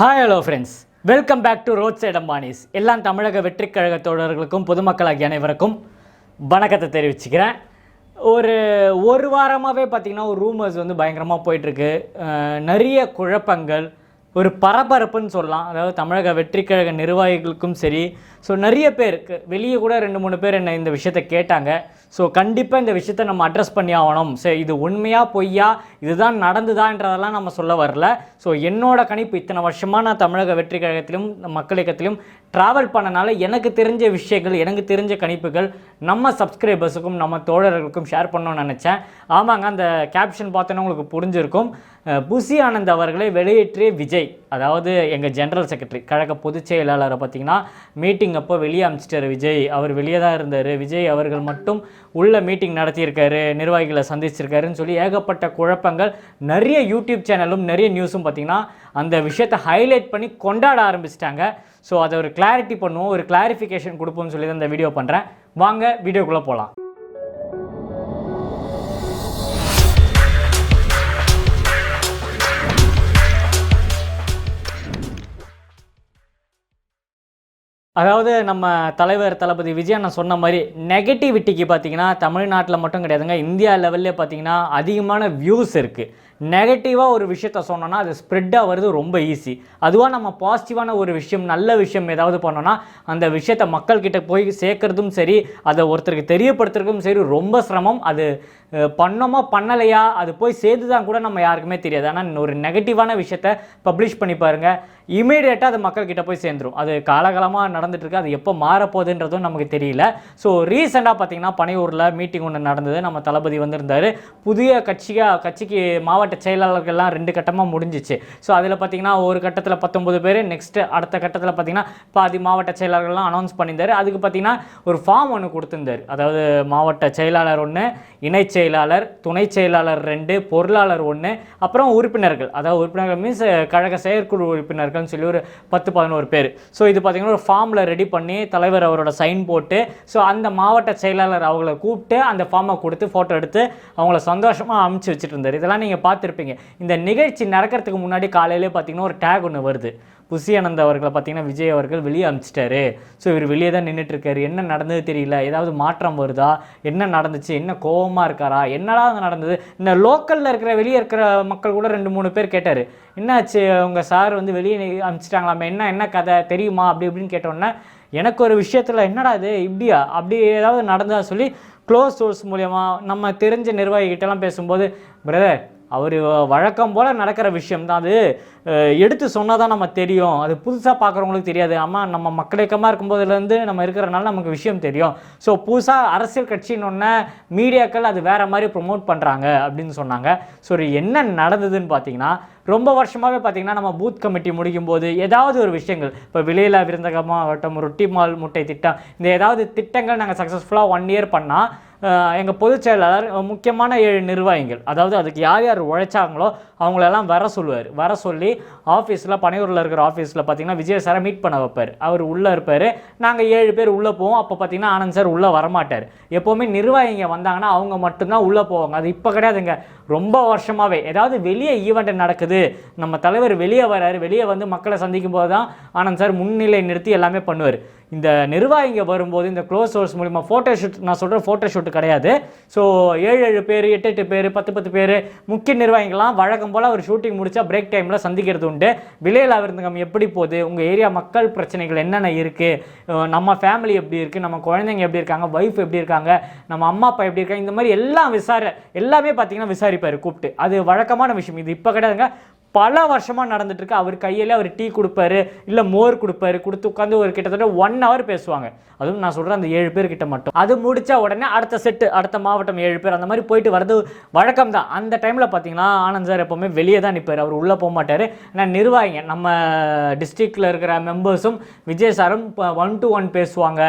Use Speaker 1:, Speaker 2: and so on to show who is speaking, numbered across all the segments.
Speaker 1: Hi hello friends welcome back to road side Ambanis எல்லாம் தமிழக வெற்றிக் கழக தோழர்களுக்கும் பொதுமக்களாகிய அனைவருக்கும் வணக்கத்தை தெரிவிச்சுக்கிறேன். ஒரு ஒரு வாரமாகவே பார்த்திங்கன்னா ஒரு ரூமர்ஸ் வந்து பயங்கரமாக போயிட்டுருக்கு. நிறைய குழப்பங்கள் ஒரு பரபரப்புன்னு சொல்லலாம். அதாவது தமிழக வெற்றிக் கழக நிர்வாகிகளுக்கும் சரி. ஸோ நிறைய பேருக்கு வெளியே கூட ரெண்டு மூணு பேர் என்ன இந்த விஷயத்தை கேட்டாங்க. ஸோ கண்டிப்பாக இந்த விஷயத்தை நம்ம அட்ரஸ் பண்ணி ஆகணும். சரி இது உண்மையா பொய்யா இதுதான் நடந்துதான்றதெல்லாம் நம்ம சொல்ல வரல. ஸோ என்னோட கணிப்பு இத்தனை வருஷமாக நான் தமிழக வெற்றி கழகத்திலும் மக்கள் இயக்கத்திலும் ட்ராவல் பண்ணனால எனக்கு தெரிஞ்ச விஷயங்கள் எனக்கு தெரிஞ்ச கணிப்புகள் நம்ம சப்ஸ்கிரைபர்ஸுக்கும் நம்ம தோழர்களுக்கும் ஷேர் பண்ணணும்னு நினச்சேன். ஆமாங்க அந்த கேப்ஷன் பார்த்தோன்னா உங்களுக்கு புரிஞ்சிருக்கும். புசி ஆனந்த் அவர்களை வெளியேற்றிய விஜய் அதாவது எங்கள் ஜென்ரல் செக்ரட்டரி கழக பொதுச் செயலாளரை பார்த்தீங்கன்னா மீட்டிங் அப்போ வெளியே அமிச்சிட்டாரு விஜய். அவர் வெளியே தான் இருந்தார். விஜய் அவர்கள் மட்டும் உள்ள மீட்டிங் நடத்தியிருக்காரு நிர்வாகிகளை சந்திச்சிருக்காருன்னு சொல்லி ஏகப்பட்ட குழப்பங்கள். நிறைய யூடியூப் சேனலும் நிறைய நியூஸும் பார்த்திங்கன்னா அந்த விஷயத்தை ஹைலைட் பண்ணி கொண்டாட ஆரம்பிச்சிட்டாங்க. ஸோ அதை ஒரு கிளாரிட்டி பண்ணுவோம் ஒரு கிளாரிஃபிகேஷன் கொடுப்போம்னு சொல்லி தான் இந்த வீடியோ பண்ணுறேன் வாங்க வீடியோக்குள்ளே போகலாம் அதாவது நம்ம தலைவர் தளபதி விஜய் நான் சொன்ன மாதிரி நெகட்டிவிட்டிக்கு பார்த்தீங்கன்னா தமிழ்நாட்டில் மட்டும் கிடையாதுங்க. இந்தியா லெவல்லே பார்த்தீங்கன்னா அதிகமான வியூஸ் இருக்குது நெகட்டிவாக ஒரு விஷயத்த சொன்னோன்னா அது ஸ்ப்ரெட் ஆகிறது ரொம்ப ஈஸி அதுவாக நம்ம பாசிட்டிவான ஒரு விஷயம் நல்ல விஷயம் ஏதாவது பண்ணோன்னா அந்த விஷயத்த மக்கள்கிட்ட போய் சேர்க்குறதும் சரி அதை ஒருத்தருக்கு தெரியப்படுத்துறதுக்கும் சரி ரொம்ப சிரமம். அது பண்ணோமா பண்ணலையா அது போய் சேர்த்துதான் கூட நம்ம யாருக்குமே தெரியாது. ஆனால் ஒரு நெகட்டிவான விஷயத்த பப்ளிஷ் பண்ணி பாருங்கள் இமீடியட்டாக அது மக்கள்கிட்ட போய் சேர்ந்துரும். அது காலகாலமாக நடந்துட்டுருக்கு. அது எப்போ மாறப்போகுதுன்றதும் நமக்கு தெரியல. ஸோ ரீசெண்டாக பார்த்தீங்கன்னா பனையூரில் மீட்டிங் ஒன்று நடந்தது. நம்ம தளபதி வந்திருந்தார். புதிய கட்சியாக கட்சிக்கு மாவட்ட செயலாளர்கள்லாம் ரெண்டு கட்டமாக முடிஞ்சிச்சு. ஸோ அதில் பார்த்தீங்கன்னா ஒரு கட்டத்தில் பத்தொம்பது பேர் நெக்ஸ்ட்டு அடுத்த கட்டத்தில் பார்த்தீங்கன்னா பாதி மாவட்ட செயலாளர்கள்லாம் அனௌன்ஸ் பண்ணியிருந்தார். அதுக்கு பார்த்தீங்கன்னா ஒரு ஃபார்ம் ஒன்று கொடுத்துருந்தார். அதாவது மாவட்ட செயலாளர் ஒன்று இணை செயலாளர் துணை செயலாளர் ரெண்டு பொருளாளர் ஒன்று அப்புறம் உறுப்பினர்கள். அதாவது உறுப்பினர்கள் மீன்ஸ் கழக செயற்குழு உறுப்பினர்கள்னு சொல்லி ஒரு பத்து பதினோரு பேர். ஸோ இது பார்த்தீங்கன்னா ஒரு ஃபார்மில் ரெடி பண்ணி தலைவர் அவரோட சைன் போட்டு ஸோ அந்த மாவட்ட செயலாளர் அவங்கள கூப்பிட்டு அந்த ஃபார்மை கொடுத்து ஃபோட்டோ எடுத்து அவங்கள சந்தோஷமாக அமுச்சு வச்சுட்டு இருந்தார். இதெல்லாம் நீங்கள் பார்த்து பார்த்துருப்பீங்க. இந்த நிகழ்ச்சி நடக்கிறதுக்கு முன்னாடி காலையிலே பார்த்தீங்கன்னா ஒரு டேக் ஒன்று வருது. புசி அவர்களை பார்த்தீங்கன்னா விஜய் அவர்கள் வெளியே அமிச்சிட்டாரு. ஸோ இவர் வெளியே தான் நின்றுட்டுருக்காரு என்ன நடந்தது தெரியல? ஏதாவது மாற்றம் வருதா? என்ன நடந்துச்சு? என்ன கோபமாக இருக்காரா? என்னடா அது நடந்தது? இந்த லோக்கலில் இருக்கிற வெளியே இருக்கிற மக்கள் கூட ரெண்டு மூணு பேர் கேட்டார். என்னாச்சு? உங்கள் சார் வந்து வெளியே அமிச்சிட்டாங்களாமே? என்ன என்ன கதை? தெரியுமா? அப்படி இப்படின்னு கேட்டோன்னே எனக்கு ஒரு விஷயத்தில் என்னடா இது? இப்படியா? அப்படி ஏதாவது நடந்ததா? சொல்லி க்ளோஸ் சோர்ஸ் மூலயமா நம்ம தெரிஞ்ச நிர்வாகிகிட்டலாம் பேசும்போது பிரதர் அவர் வழக்கம் போல் நடக்கிற விஷயம் தான் அது எடுத்து சொன்னால் தான் நம்ம தெரியும். அது புதுசாக பார்க்குறவங்களுக்கு தெரியாது. ஆமாம் நம்ம மக்களேக்கமாக இருக்கும்போதுலேருந்து நம்ம இருக்கிறனால நமக்கு விஷயம் தெரியும். ஸோ புதுசாக அரசியல் கட்சின்னு மீடியாக்கள் அது வேறு மாதிரி ப்ரொமோட் பண்ணுறாங்க அப்படின்னு சொன்னாங்க. ஸோ என்ன நடந்ததுன்னு பார்த்தீங்கன்னா ரொம்ப வருஷமாகவே பார்த்தீங்கன்னா நம்ம பூத் கமிட்டி முடிக்கும் போது ஏதாவது ஒரு விஷயங்கள் இப்போ விலையில்லா விருந்தகமாகட்டும் ரொட்டி மால் முட்டை திட்டம் இந்த ஏதாவது திட்டங்கள் நாங்கள் சக்ஸஸ்ஃபுல்லாக ஒன் இயர் பண்ணால் எங்கள் பொதுச் செயலாளர் முக்கியமான ஏழு நிர்வாகிகள். அதாவது அதுக்கு யார் யார் உழைச்சாங்களோ அவங்களெல்லாம் வர சொல்லுவார். வர சொல்லி ஆஃபீஸில் பனையூரில் இருக்கிற ஆஃபீஸில் பார்த்தீங்கன்னா விஜய் சாரை மீட் பண்ண வைப்பார். அவர் உள்ளே இருப்பார். நாங்கள் ஏழு பேர் உள்ளே போவோம். அப்போ பார்த்தீங்கன்னா ஆனந்த் சார் உள்ளே வரமாட்டார். எப்போவுமே நிர்வாகிங்க வந்தாங்கன்னா அவங்க மட்டும்தான் உள்ளே போவாங்க. அது இப்போ கிடையாதுங்க. ரொம்ப வருஷமாகவே ஏதாவது வெளியே ஈவெண்ட் நடக்குது நம்ம தலைவர் வெளியே வராரு வெளியே வந்து மக்களை சந்திக்கும் போது தான் ஆனந்த் சார் முன்னிலை நிறுத்தி எல்லாமே பண்ணுவார். இந்த நிர்வாகிங்க வரும்போது இந்த க்ளோஸ் சோர்ஸ் மூலிமா ஃபோட்டோ ஷூட் நான் சொல்கிற ஃபோட்டோ ஷூட் கிடையாது. ஸோ ஏழு ஏழு பேர் எட்டு எட்டு பேர் பத்து பத்து பேர் முக்கிய நிர்வாகிகள்லாம் வழக்கம் போல் ஒரு ஷூட்டிங் முடித்தா பிரேக் டைமில் சந்திக்கிறது உண்டு. விலையில் விருந்தகம் எப்படி போகுது? உங்கள் ஏரியா மக்கள் பிரச்சனைகள் என்னென்ன இருக்குது நம்ம ஃபேமிலி எப்படி இருக்குது நம்ம குழந்தைங்க எப்படி இருக்காங்க? ஒய்ஃப் எப்படி இருக்காங்க? நம்ம அம்மா அப்பா எப்படி இருக்காங்க? இந்த மாதிரி எல்லாம் விசார எல்லாமே பார்த்திங்கன்னா விசாரி விசாரிப்பார் கூப்பிட்டு. அது வழக்கமான விஷயம். இது இப்போ கிடையாதுங்க. பல வருஷமாக நடந்துட்டுருக்கு அவர் கையில் அவர் டீ கொடுப்பாரு இல்லை மோர் கொடுப்பாரு கொடுத்து உட்காந்து ஒரு கிட்டத்தட்ட ஒன் ஹவர் பேசுவாங்க. அதுவும் நான் சொல்கிறேன் அந்த ஏழு பேர் கிட்ட மட்டும். அது முடிச்ச உடனே அடுத்த செட்டு அடுத்த மாவட்டம் ஏழு பேர் அந்த மாதிரி போயிட்டு வரது வழக்கம் தான். அந்த டைமில் பார்த்தீங்கன்னா ஆனந்த் சார் எப்போவுமே வெளியே தான் நிற்பார் அவர் உள்ளே போக மாட்டார். ஆனால் நிர்வாகிங்க நம்ம டிஸ்ட்ரிக்டில் இருக்கிற மெம்பர்ஸும் விஜய் சாரும் ஒன் டு ஒன் பேசுவாங்க.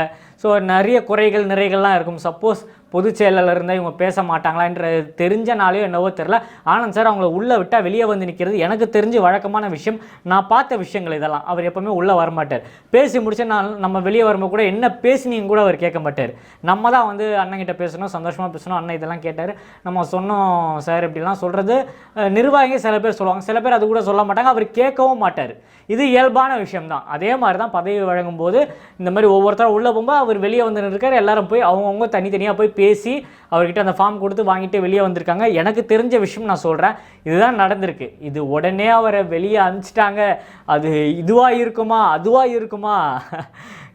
Speaker 1: ஸோ நிறைய குறைகள் நிறைகள்லாம் இருக்கும். சப்போஸ் பொதுச் செயலாளர் இருந்தால் இவங்க பேச மாட்டாங்களான்ற தெரிஞ்சனாலேயோ என்னவோ தெரில ஆனந்த் சார் அவங்கள உள்ளே விட்டால் வெளியே வந்து நிற்கிறது எனக்கு தெரிஞ்சு வழக்கமான விஷயம். நான் பார்த்த விஷயங்கள் இதெல்லாம். அவர் எப்போவுமே உள்ளே வரமாட்டார். பேசி முடிச்சு நான் நம்ம வெளியே வரும்போது கூட என்ன பேசினீங்க கூட அவர் கேட்க மாட்டார். நம்ம தான் வந்து அண்ணங்கிட்ட பேசணும் சந்தோஷமாக பேசணும் அண்ணன் இதெல்லாம் கேட்டார். நம்ம சொன்னோம் சார் இப்படிலாம் சொல்கிறது நிர்வாகிங்க சில பேர் சொல்லுவாங்க. சில பேர் அது கூட சொல்ல மாட்டாங்க. அவர் கேட்கவும் மாட்டார். இது இயல்பான விஷயம்தான். அதே மாதிரி தான் பதவி வழங்கும் போது இந்த மாதிரி ஒவ்வொருத்தரும் உள்ளே போகும்போது அவர் வெளியே வந்து இருக்கார் எல்லாரும் போய் அவங்கவுங்க தனித்தனியாக போய் பேசி அவர்கிட்ட அந்த ஃபார்ம் கொடுத்து வாங்கிட்டு வெளியே வந்திருக்காங்க. எனக்கு தெரிஞ்ச விஷயம் நான் சொல்கிறேன் இதுதான் நடந்திருக்கு. இது உடனே அவரை வெளியே அனுப்பிச்சிட்டாங்க. அது இதுவாக இருக்குமா? அதுவாக இருக்குமா?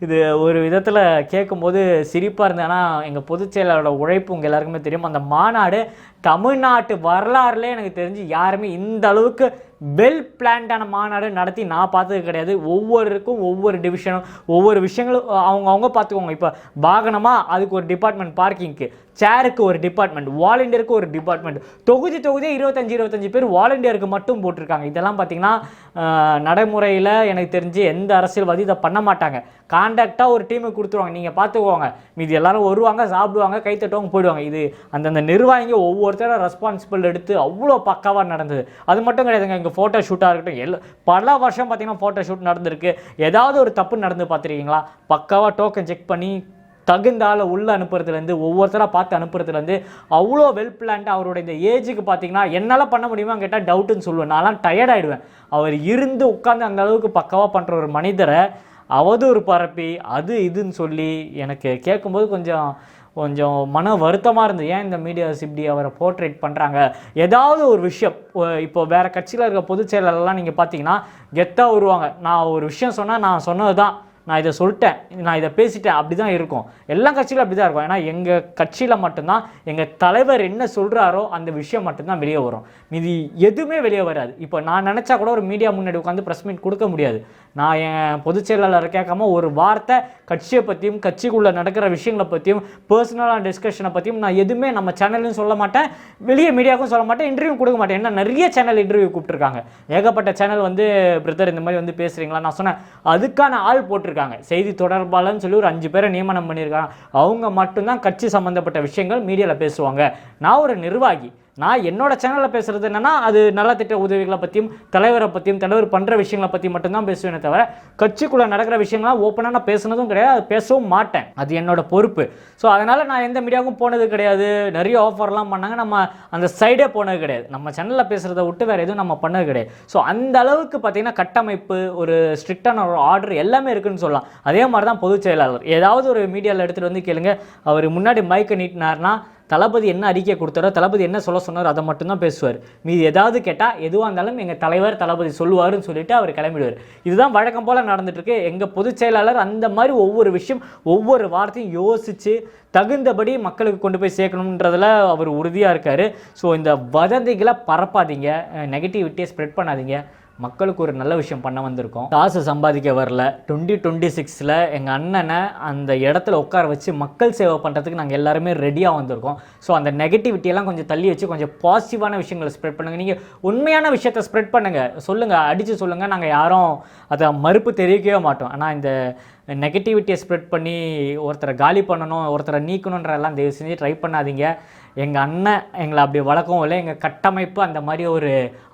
Speaker 1: இது ஒரு விதத்தில் கேட்கும்போது சிரிப்பாக இருந்தது. ஆனால் எங்கள் பொதுச் செயலாளரோட உழைப்பு உங்கள் எல்லாருக்குமே தெரியும். அந்த மாநாடு தமிழ்நாட்டு வரலாறுல எனக்கு தெரிஞ்சு யாருமே இந்த அளவுக்கு வெல் பிளான்டான மாநாடு நடத்தி நான் பார்த்தது கிடையாது. ஒவ்வொருக்கும் ஒவ்வொரு டிவிஷனும் ஒவ்வொரு விஷயங்களும் அவங்க அவங்க பார்த்துக்கோங்க. இப்போ வாகனமாக அதுக்கு ஒரு டிபார்ட்மெண்ட் பார்க்கிங்க்கு சேருக்கு ஒரு டிபார்ட்மெண்ட் வாலண்டியருக்கு ஒரு டிபார்ட்மெண்ட் தொகுதி தொகுதியே இருபத்தஞ்சி இருபத்தஞ்சி பேர் வாலண்டியருக்கு மட்டும் போட்டிருக்காங்க. இதெல்லாம் பார்த்தீங்கன்னா நடைமுறையில் எனக்கு தெரிஞ்சு எந்த அரசியல்வாதி இதை பண்ண மாட்டாங்க. கான்டாக்டாக ஒரு டீமுக்கு கொடுத்துருவாங்க. நீங்கள் பார்த்துக்கோங்க. மீதி எல்லாரும் வருவாங்க சாப்பிடுவாங்க கை தட்டுவாங்க போயிடுவாங்க. இது அந்தந்த நிர்வாகிங்க ஒவ்வொருத்தரும் ரெஸ்பான்சிபிள் எடுத்து அவ்வளோ பக்காவாக நடந்தது. அது மட்டும் கிடையாதுங்க இங்கே ஃபோட்டோ ஷூட்டாக இருக்கட்டும் எல்லா பல வருஷம் பார்த்தீங்கன்னா ஃபோட்டோ ஷூட் நடந்திருக்கு. ஏதாவது ஒரு தப்பு நடந்து பார்த்துருக்கீங்களா பக்காவாக டோக்கன் செக் பண்ணி தகுந்த ஆளை உள்ளே அனுப்புறதுலேருந்து ஒவ்வொருத்தராக பார்த்து அனுப்புறதுலேருந்து அவ்வளோ வெல் பிளான்டாக அவரோட இந்த ஏஜுக்கு பார்த்தீங்கன்னா என்னால் பண்ண முடியுமா கேட்டால் டவுட்டுன்னு சொல்லுவேன். நான்லாம் டயர்ட் ஆகிடுவேன் அவர் இருந்து உட்காந்து அந்த அளவுக்கு பக்காவாக பண்ணுற ஒரு மனிதரை அவதூறு பரப்பி அது இதுன்னு சொல்லி எனக்கு கேட்கும்போது கொஞ்சம் கொஞ்சம் மன வருத்தமாக இருந்தது. ஏன் இந்த மீடியாஸ் இப்படி அவரை போர்ட்ரேட் பண்ணுறாங்க ஏதாவது ஒரு விஷயம் இப்போ வேறு கட்சியில் இருக்க பொதுச் செயலர்லாம் நீங்கள் பார்த்தீங்கன்னா கெத்தாக வருவாங்க நான் ஒரு விஷயம் சொன்னால் நான் சொன்னது தான் நான் இதை சொல்லிட்டேன் நான் இதை பேசிட்டேன் அப்படி தான் இருக்கும். எல்லா கட்சியிலும் அப்படி தான் இருக்கும். ஏன்னா எங்கள் கட்சியில் மட்டும்தான் எங்கள் தலைவர் என்ன சொல்கிறாரோ அந்த விஷயம் மட்டும்தான் வெளியே வரும். இது எதுவுமே வெளியே வராது. இப்போ நான் நினச்சா கூட ஒரு மீடியா முன்னாடி உட்காந்து ப்ரெஸ் மீட் கொடுக்க முடியாது. நான் என் பொதுச் செயலாளர் கேட்காம ஒரு வார்த்தை கட்சியை பற்றியும் கட்சிக்குள்ளே நடக்கிற விஷயங்களை பற்றியும் பர்சனலான டிஸ்கஷனை பற்றியும் நான் எதுவுமே நம்ம சேனல்லையும் சொல்ல மாட்டேன். வெளியே மீடியாவுக்கும் சொல்ல மாட்டேன் இன்டர்வியூ கொடுக்க மாட்டேன். ஏன்னா நிறைய சேனல் இன்டர்வியூ கூப்பிட்டுருக்காங்க. ஏகப்பட்ட சேனல் வந்து பிரதர் இந்த மாதிரி வந்து பேசுகிறீங்களா நான் சொன்னேன். அதுக்கான ஆள் பண்ணியிருக்காங்க. செய்தி தொடர்பாளர்னு சொல்லி ஒரு அஞ்சு பேரை நியமனம் பண்ணியிருக்காங்க. அவங்க மட்டும்தான் கட்சி சம்மந்தப்பட்ட விஷயங்கள் மீடியாவில் பேசுவாங்க. நான் ஒரு நிர்வாகி. நான் என்னோட சேனலில் பேசுகிறது என்னன்னா அது நலத்திட்ட உதவிகளை பற்றியும் தலைவரை பற்றியும் தலைவர் பண்ணுற விஷயங்களை பற்றி மட்டும்தான் பேசுவேனே தவிர கட்சிக்குள்ளே நடக்கிற விஷயங்கள்லாம் ஓப்பனாக நான் பேசுனதும் கிடையாது பேசவும் மாட்டேன். அது என்னோட பொறுப்பு. ஸோ அதனால் நான் எந்த மீடியாவுக்கும் போனது கிடையாது. நிறைய ஆஃபர்லாம் பண்ணாங்க. நம்ம அந்த சைடே போனது கிடையாது. நம்ம சேனலில் பேசுகிறத விட்டு வேறு எதுவும் நம்ம பண்ணது கிடையாது. ஸோ அந்த அளவுக்கு பார்த்தீங்கன்னா கட்டமைப்பு ஒரு ஸ்ட்ரிக்டான ஒரு ஆர்டர் எல்லாமே இருக்குன்னு சொல்லலாம். அதே மாதிரி தான் பொதுச் செயலாளர். ஏதாவது ஒரு மீடியாவில் எடுத்துகிட்டு வந்து கேளுங்க. அவர் முன்னாடி மைக்கை நீட்டினார்னா தளபதி என்ன அறிக்கை கொடுத்தாரோ தளபதி என்ன சொல்ல சொன்னாரோ அதை மட்டும்தான் பேசுவார். மீதி ஏதாவது கேட்டால் எதுவாக இருந்தாலும் எங்கள் தலைவர் தளபதி சொல்லுவார்னு சொல்லிட்டு அவர் கிளம்பிடுவார். இதுதான் வழக்கம் போல் நடந்துட்டுருக்கு. எங்கள் பொதுச் செயலாளர் அந்த மாதிரி ஒவ்வொரு விஷயம் ஒவ்வொரு வார்த்தையும் யோசித்து தகுந்தபடி மக்களுக்கு கொண்டு போய் சேர்க்கணுன்றதில் அவர் உறுதியாக இருக்கார். ஸோ இந்த வதந்திகளை பரப்பாதீங்க. நெகட்டிவிட்டியை ஸ்ப்ரெட் பண்ணாதீங்க. மக்களுக்கு ஒரு நல்ல விஷயம் பண்ண வந்திருக்கோம். காசு சம்பாதிக்க வரல. டுவெண்ட்டி டுவெண்ட்டி சிக்ஸில் எங்கள் அண்ணனை அந்த இடத்துல உட்கார வச்சு மக்கள் சேவை பண்ணுறதுக்கு நாங்கள் எல்லாருமே ரெடியாக வந்திருக்கோம். ஸோ அந்த நெகட்டிவிட்டியெல்லாம் கொஞ்சம் தள்ளி வச்சு கொஞ்சம் பாசிட்டிவான விஷயங்களை ஸ்ப்ரெட் பண்ணுங்கள் நீங்கள் உண்மையான விஷயத்தை ஸ்ப்ரெட் பண்ணுங்கள் சொல்லுங்கள் அடித்து சொல்லுங்கள் நாங்கள் யாரும் அதை மறுப்பு தெரிவிக்கவே மாட்டோம். ஆனால் இந்த நெகட்டிவிட்டியை ஸ்ப்ரெட் பண்ணி ஒருத்தரை காலி பண்ணணும் ஒருத்தரை நீக்கணுன்ற எல்லாம் தயவு செஞ்சு ட்ரை பண்ணாதீங்க. எங்கள் அண்ணன் எங்களை அப்படி வளர்க்கவும் இல்லை. எங்கள் கட்டமைப்பு அந்த மாதிரி ஒரு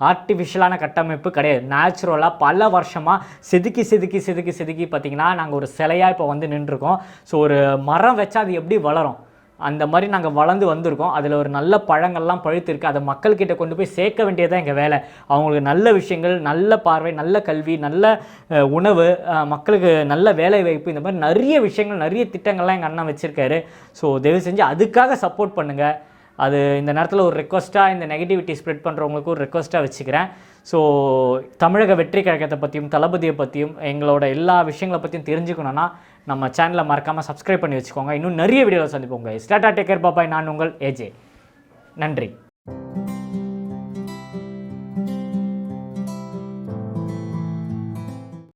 Speaker 1: ஆர்டிஃபிஷியலான கட்டமைப்பு கிடையாது. நேச்சுரலாக பல வருஷமாக செதுக்கி செதுக்கி செதுக்கி செதுக்கி பார்த்தீங்கன்னா நாங்கள் ஒரு சிலையாக இப்போ வந்து நின்றுருக்கோம். ஸோ ஒரு மரம் வச்சா அது எப்படி வளரும்? அந்த மாதிரி நாங்கள் வளர்ந்து வந்திருக்கோம். அதில் ஒரு நல்ல பழங்கள்லாம் பழுத்திருக்கு. அதை மக்கள்கிட்ட கொண்டு போய் சேர்க்க வேண்டியதான் எங்கள் வேலை. அவங்களுக்கு நல்ல விஷயங்கள் நல்ல பார்வை நல்ல கல்வி நல்ல உணவு மக்களுக்கு நல்ல வேலை வாய்ப்பு இந்த மாதிரி நிறைய விஷயங்கள் நிறைய திட்டங்கள்லாம் எங்கள் அண்ணன் வச்சுருக்காரு. ஸோ தயவு செஞ்சு அதுக்காக சப்போர்ட் பண்ணுங்கள் அது இந்த நேரத்தில் ஒரு ரெக்வஸ்ட்டாக இந்த நெகட்டிவிட்டி ஸ்ப்ரெட் பண்ணுறவங்களுக்கு ஒரு ரெக்வஸ்ட்டாக வச்சுக்கிறேன். ஸோ தமிழக வெற்றி கழகத்தை பற்றியும் தளபதியை பற்றியும் எங்களோட எல்லா விஷயங்களை பற்றியும் தெரிஞ்சுக்கணுன்னா நம்ம சேனலை மறக்காமல் சப்ஸ்கிரைப் பண்ணி வச்சுக்கோங்க. இன்னும் நிறைய வீடியோவில் சந்திப்போங்க ஸ்டாட்டா டேக்கர் பாப்பாய் நான் உங்கள் ஏஜே நன்றி.